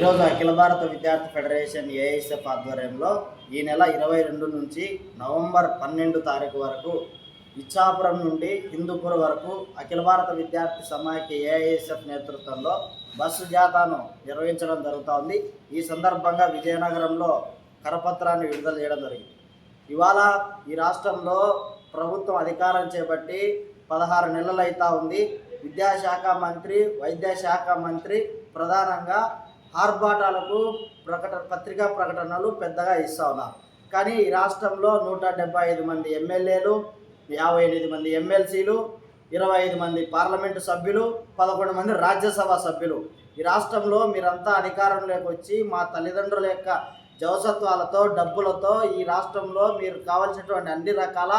ఈరోజు అఖిల భారత విద్యార్థి ఫెడరేషన్ ఏఐఎస్ఎఫ్ ఆధ్వర్యంలో ఈ నెల ఇరవై రెండు నుంచి నవంబర్ పన్నెండు తారీఖు వరకు ఇచ్చాపురం నుండి హిందూపూర్ వరకు అఖిల భారత విద్యార్థి సమాఖ్య ఏఐఎస్ఎఫ్ నేతృత్వంలో బస్సు జాతాను నిర్వహించడం జరుగుతోంది. ఈ సందర్భంగా విజయనగరంలో కరపత్రాన్ని విడుదల చేయడం జరిగింది. ఇవాళ ఈ రాష్ట్రంలో ప్రభుత్వం అధికారం చేపట్టి పదహారు నెలలు అవుతా ఉంది. విద్యాశాఖ మంత్రి వైద్య శాఖ మంత్రి ప్రధానంగా ఆర్భాటాలకు ప్రకట పత్రికా ప్రకటనలు పెద్దగా ఇస్తా ఉన్నారు. కానీ ఈ రాష్ట్రంలో నూట డెబ్బై ఐదు మంది ఎమ్మెల్యేలు యాభై ఎనిమిది మంది ఎమ్మెల్సీలు ఇరవై ఐదు మంది పార్లమెంటు సభ్యులు పదకొండు మంది రాజ్యసభ సభ్యులు. ఈ రాష్ట్రంలో మీరంతా అధికారంలోకి వచ్చి మా తల్లిదండ్రుల యొక్క జవసత్వాలతో డబ్బులతో ఈ రాష్ట్రంలో మీరు కావలసినటువంటి అన్ని రకాల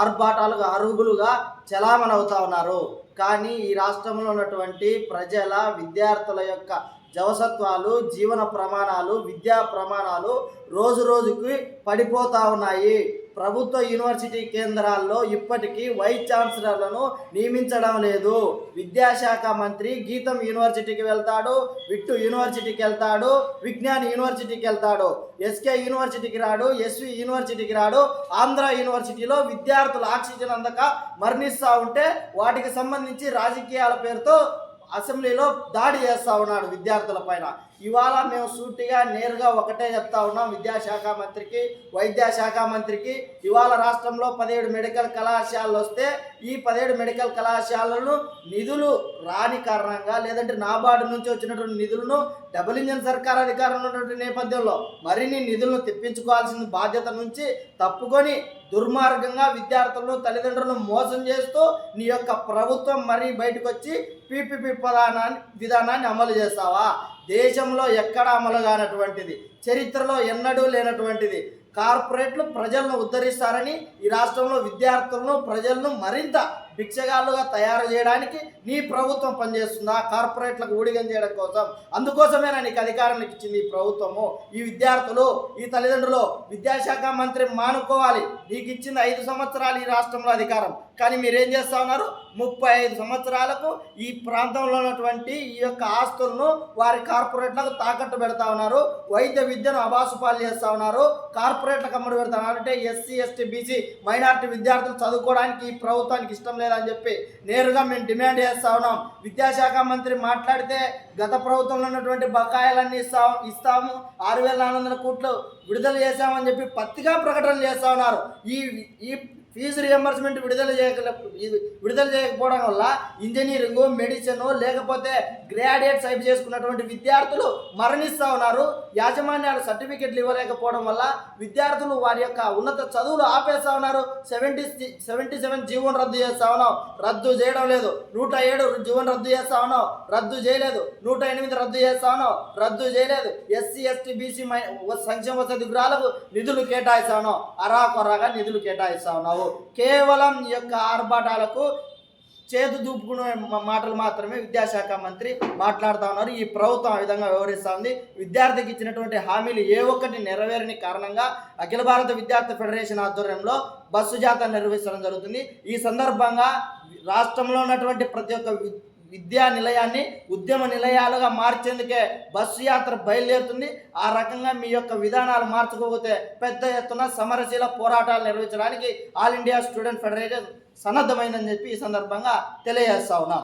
ఆర్భాటాలుగా అరుగులుగా చలామణి అవుతా ఉన్నారు. కానీ ఈ రాష్ట్రంలో ఉన్నటువంటి ప్రజల విద్యార్థుల యొక్క జవసత్వాలు జీవన ప్రమాణాలు విద్యా ప్రమాణాలు రోజు రోజుకి పడిపోతూ ఉన్నాయి. ప్రభుత్వ యూనివర్సిటీ కేంద్రాల్లో ఇప్పటికీ వైస్ ఛాన్సలర్లను నియమించడం లేదు. విద్యాశాఖ మంత్రి గీతం యూనివర్సిటీకి వెళ్తాడు విట్టు యూనివర్సిటీకి వెళ్తాడు విజ్ఞాన్ యూనివర్సిటీకి వెళ్తాడు ఎస్కే యూనివర్సిటీకి రాడు ఎస్వి యూనివర్సిటీకి రాడు. ఆంధ్ర యూనివర్సిటీలో విద్యార్థులు ఆక్సిజన్ అందక మరణిస్తూ ఉంటే వాటికి సంబంధించి రాజకీయాల పేరుతో అసెంబ్లీలో దాడి చేస్తూ ఉన్నాడు విద్యార్థుల పైన. ఇవాళ మేము సూటిగా నేరుగా ఒకటే చెప్తా ఉన్నాం విద్యాశాఖ మంత్రికి వైద్యాశాఖ మంత్రికి. ఇవాళ రాష్ట్రంలో పదిహేడు మెడికల్ కళాశాలలు వస్తే ఈ పదిహేడు మెడికల్ కళాశాలలను నిధులు రాని కారణంగా లేదంటే నాబార్డు నుంచి వచ్చినటువంటి నిధులను డబుల్ ఇంజన్ సర్కార్ అధికారంలో ఉన్నటువంటి నేపథ్యంలో మరిన్ని నిధులను తెప్పించుకోవాల్సిన బాధ్యత నుంచి తప్పుకొని దుర్మార్గంగా విద్యార్థులను తల్లిదండ్రులను మోసం చేస్తూ నీ యొక్క ప్రభుత్వం మరీ బయటకు వచ్చి పీపీపీ ప్రధానాన్ని విధానాన్ని అమలు చేస్తావా? దేశంలో ఎక్కడ అమలు కానటువంటిది. చరిత్రలో ఎన్నడూ లేనటువంటిది. కార్పొరేట్లు ప్రజలను ఉద్ధరిస్తారని ఈ రాష్ట్రంలో విద్యార్థులను ప్రజలను మరింత భిక్షగాళ్ళుగా తయారు చేయడానికి నీ ప్రభుత్వం పనిచేస్తుందా? కార్పొరేట్లకు ఊడిగం చేయడం కోసం. అందుకోసమేనా నీకు అధికారం ఇచ్చింది ఈ ప్రభుత్వము? ఈ విద్యార్థులు ఈ తల్లిదండ్రులు విద్యాశాఖ మంత్రి మానుకోవాలి. నీకు ఇచ్చింది ఐదు సంవత్సరాలు ఈ రాష్ట్రంలో అధికారం. కానీ మీరేం చేస్తా ఉన్నారు? ముప్పై ఐదు సంవత్సరాలకు ఈ ప్రాంతంలో ఉన్నటువంటి ఈ యొక్క ఆస్తులను వారి కార్పొరేట్లకు తాకట్టు పెడతా ఉన్నారు. వైద్య విద్యను అబాసుపాలు చేస్తా ఉన్నారు. కార్పొరేట్లకు అమ్ముడు పెడతా ఉన్నారు. అంటే ఎస్సీ ఎస్టీ బీసీ మైనార్టీ విద్యార్థులు చదువుకోవడానికి ఈ ప్రభుత్వానికి ఇష్టం లేదు. అని చెప్పి నేరుగా మేము డిమాండ్ చేస్తా ఉన్నాం. విద్యాశాఖ మంత్రి మాట్లాడితే గత ప్రభుత్వంలో ఉన్నటువంటి బకాయిలన్నీ ఇస్తా ఇస్తాము. ఆరు వేల నాలుగు వందల కోట్లు విడుదల చేశామని చెప్పి పత్తిగా ప్రకటనలు చేస్తా ఉన్నారు. ఈ ఈ ఫీజు రియంబర్స్మెంట్ విడుదల చేయక విడుదల చేయకపోవడం వల్ల ఇంజనీరింగ్ మెడిసిన్ లేకపోతే గ్రాడ్యుయేట్స్ అయిపు చేసుకున్నటువంటి విద్యార్థులు మరణిస్తూ ఉన్నారు. యాజమాన్యాలు సర్టిఫికెట్లు ఇవ్వలేకపోవడం వల్ల విద్యార్థులు వారి యొక్క ఉన్నత చదువులు ఆపేస్తా ఉన్నారు. సెవెంటీ సెవెంటీ సెవెన్ జీవన్ రద్దు చేస్తా ఉన్నాం. రద్దు చేయడం లేదు. నూట ఏడు జీవోని రద్దు చేస్తా ఉన్నాం. రద్దు చేయలేదు. నూట ఎనిమిది రద్దు చేస్తా ఉన్నాం. రద్దు చేయలేదు. ఎస్సీ ఎస్టీ బీసీ సంక్షేమ వసతి గృహాలకు నిధులు కేటాయిస్తా ఉన్నాం. అరాకొరాగా నిధులు కేటాయిస్తా ఉన్నావు కేవలం ఈ యొక్క ఆర్భాటాలకు చేతు దూపుకునే మా- మాటలు మాత్రమే విద్యాశాఖ మంత్రి మాట్లాడుతూ ఉన్నారు. ఈ ప్రభుత్వం ఆ విధంగా వ్యవహరిస్తూ ఉంది. విద్యార్థికి ఇచ్చినటువంటి హామీలు ఏ ఒక్కటి నెరవేరని కారణంగా అఖిల భారత విద్యార్థి ఫెడరేషన్ ఆధ్వర్యంలో బస్సు జాతర నిర్వహించడం జరుగుతుంది. ఈ సందర్భంగా రాష్ట్రంలో ఉన్నటువంటి ప్రతి ఒక్క విద్యా నిలయాన్ని ఉద్యమ నిలయాలుగా మార్చేందుకే బస్సు యాత్ర బయలుదేరుతుంది. ఆ రకంగా మీ యొక్క విధానాలు మార్చుకోకపోతే పెద్ద ఎత్తున సమరశీల పోరాటాలు నిర్వహించడానికి ఆల్ ఇండియా స్టూడెంట్ ఫెడరేషన్ సన్నద్ధమైందని చెప్పి ఈ సందర్భంగా తెలియజేస్తా ఉన్నాం.